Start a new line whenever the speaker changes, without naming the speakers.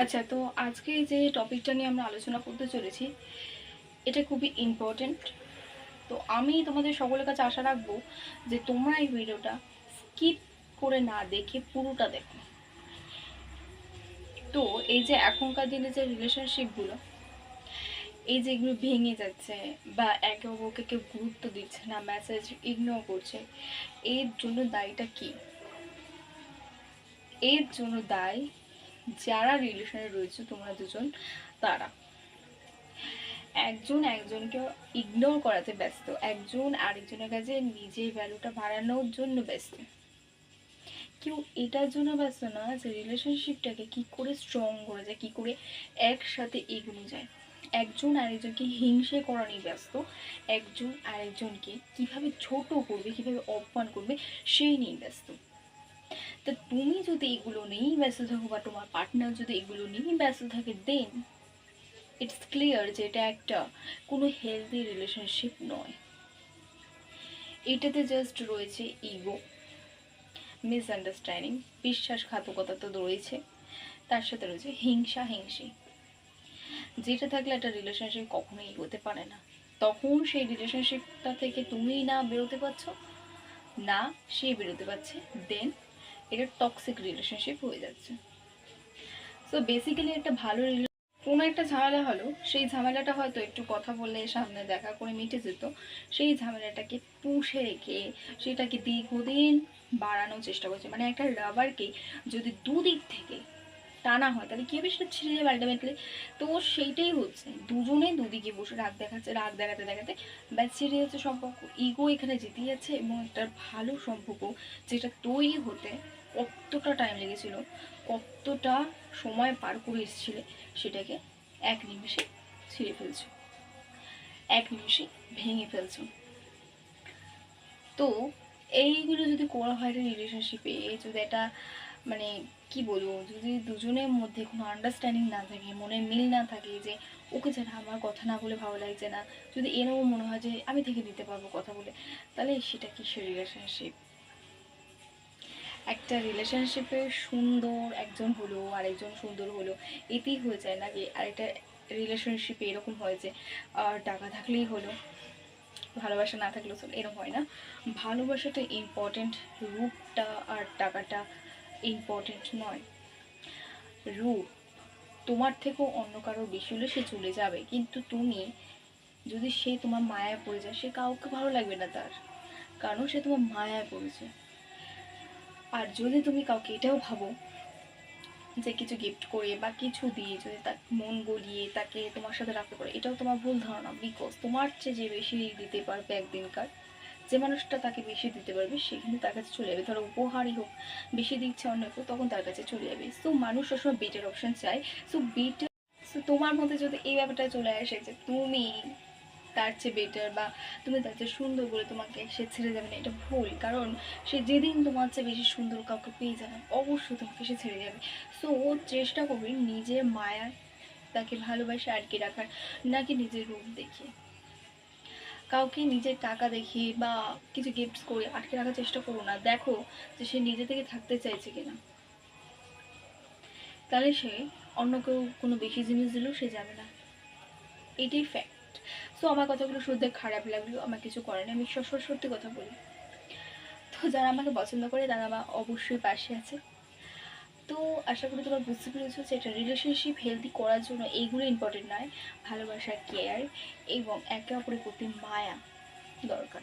আচ্ছা তো আজকে যে টপিকটা নিয়ে আমরা আলোচনা করতে চলেছি, এটা খুবই ইম্পর্ট্যান্ট তো আমি তোমাদের সকলের কাছে আশা রাখব যে তোমরা এই ভিডিওটা স্কিপ করে না দেখে পুরোটা দেখো। তো এই যে এখনকার দিনে যে রিলেশনশিপগুলো এই যে এগুলো ভেঙে যাচ্ছে বা একে অপরকে কেউ গুরুত্ব দিচ্ছে না মেসেজ ইগনোর করছে, এর জন্য দায়ীটা কি? এর জন্য দায় যারা রিলেশনে রয়েছে তোমরা দুজন, তারা। একজন একজনকে ইগনোর করাতে ব্যস্ত, একজন আরেকজনের কাছে নিজের ভ্যালুটা বাড়ানোর জন্য ব্যস্ত। কেউ এটার জন্য ব্যস্ত না যে রিলেশনশিপটাকে কি করে স্ট্রং করা যায়, কি করে একসাথে এগোনো যায়। একজন আরেকজনকে হিংসে করা নিয়ে ব্যস্ত, একজন আরেকজনকে কীভাবে ছোট করবে, কীভাবে অপমান করবে, সেই নিয়ে ব্যস্ত। তা তুমি যদি এগুলো নিয়েই ব্যস্ত থাকো বা তোমার পার্টনার যদি এগুলো নিয়েই ব্যস্ত থাকে দেন ইটস ক্লিয়ার যে এটা একটা কোনো হেলদি রিলেশনশিপ নয়। এটাতে জাস্ট রয়েছে ইগো মিসআন্ডারস্ট্যান্ডিং বিশ্বাসঘাতকতা তো রয়েছে, তার সাথে রয়েছে হিংসা হিংসি। যেটা থাকলে একটা রিলেশনশিপ কখনোই এগোতে পারে না। তখন সেই রিলেশনশিপটা থেকে তুমি না বেরোতে পারছ, না সে বেরোতে পারছে দেন এটা টক্সিক রিলেশনশিপ হয়ে যাচ্ছে। সো বেসিক্যালি একটা ভালো কোনো একটা ঝামেলা হলো, সেই ঝামেলাটা হয়তো একটু কথা বললে সামনে দেখা করে মিটে যেত। সেই ঝামেলাটাকে পুষে রেখে সেটাকে দীর্ঘদিন বাড়ানোর চেষ্টা করছে। মানে একটা রাবারকে যদি দুদিক থেকে টানা হয়, তাহলে কী হবে? সেটা ছিঁড়ে যাবে আলটিমেটলি তো সেইটাই হচ্ছে। দুজনে দুদিকে বসে রাগ দেখাচ্ছে, রাগ দেখাতে দেখাতে ব্যাস, ছিঁড়ে যাচ্ছে সম্পর্ক। ইগো এখানে জিতে যাচ্ছে এবং একটা ভালো সম্পর্ক যেটা তৈরি হতে কতটা টাইম লেগেছিল, কতটা সময় পার করে এসেছিলে, সেটাকে এক নিমিষে ছিঁড়ে ফেলছো। এক নিমিষে ভেঙে ফেলছো। তো এইগুলো যদি করা হয় একটা রিলেশনশিপে যদি একটা মানে কি বলব, যদি দুজনের মধ্যে কোনো আন্ডারস্ট্যান্ডিং না থাকে, মনে মিল না থাকে যে, ওকে যেন আমার কথা না বলে ভালো লাগছে না। যদি এরকম মনে হয় যে, আমি থেকে দিতে পারব কথা বলে, তাহলে সেটা কিসের রিলেশনশিপ একটা রিলেশনশিপে সুন্দর, একজন হলো, আরেকজন সুন্দর হলো, এতেই হয়ে যায় না যে আরেকটা রিলেশনশিপে এরকম হয় যে, আর টাকা থাকলেই হলো, ভালোবাসা না থাকলেও চলো, এরকম হয় না। ভালোবাসাটা ইম্পর্টেন্ট রূপটা আর টাকাটা ইম্পর্টেন্ট নয়। রূপ, তোমার থেকেও অন্য কারও বেশি হলে সে চলে যাবে, কিন্তু তুমি যদি সে তোমার মায়ায় পড়ে যায়, সে কাউকে ভালো লাগবে না তার, কারণ সে তোমার মায়ায় পড়েছে। আর যদি তুমি কাউকে এটাও ভাবো যে কিছু গিফট করে বা কিছু দিয়ে যদি তার মন গলিয়ে তাকে তোমার সাথে রাখতে পারে, এটাও তোমার ভুল ধারণা বিকজ তোমার চেয়ে যে বেশি দিতে পারবে একদিনকার যে মানুষটা তাকে বেশি দিতে পারবে সে কিন্তু তার কাছে চলে যাবে। ধরো উপহারই হোক, বেশি দিচ্ছে অন্য কেউ, তখন তার কাছে চলে যাবে। সো মানুষ সবসময় বেটার অপশন চায়। সো বেটার সো তোমার মধ্যে যদি এই ব্যাপারটা চলে আসে যে তুমি তার চেয়ে বেটার বা তুমি তার চেয়ে সুন্দর বলে তোমাকে সে ছেড়ে যাবে না, এটা ভুল। কারণ সে যেদিন তোমার চেয়ে বেশি সুন্দর কাউকে পেয়ে যাবে, অবশ্যই তোমাকে সে ছেড়ে যাবে। সো ও চেষ্টা করবে নিজের মায়ায় তাকে ভালোবাসে আটকে রাখার, নাকি নিজের রূপ দেখিয়ে। কাউকে নিজের টাকা দেখিয়ে বা কিছু গিফটস করে আটকে রাখার চেষ্টা করো না। দেখো যে সে নিজে থেকে থাকতে চাইছে কিনা। তাহলে সে অন্য কেউ কোনো বেশি জিনিস দিলেও সে যাবে না। এটাই ফ্যাক্ট সো আমার কথাগুলো শুনতে খারাপ লাগলেও আমার কিছু করে না আমি সবসময় সত্যি কথা বলি। তো যারা আমাকে পছন্দ করে, তারা আমার অবশ্যই পাশে আছে। তো আশা করি তোমরা বুঝতে পেরেছ যে এটা রিলেশনশিপ হেলদি করার জন্য এইগুলো ইম্পর্টেন্ট নয়। ভালোবাসা কেয়ার এবং একে অপরের প্রতি মায়া দরকার।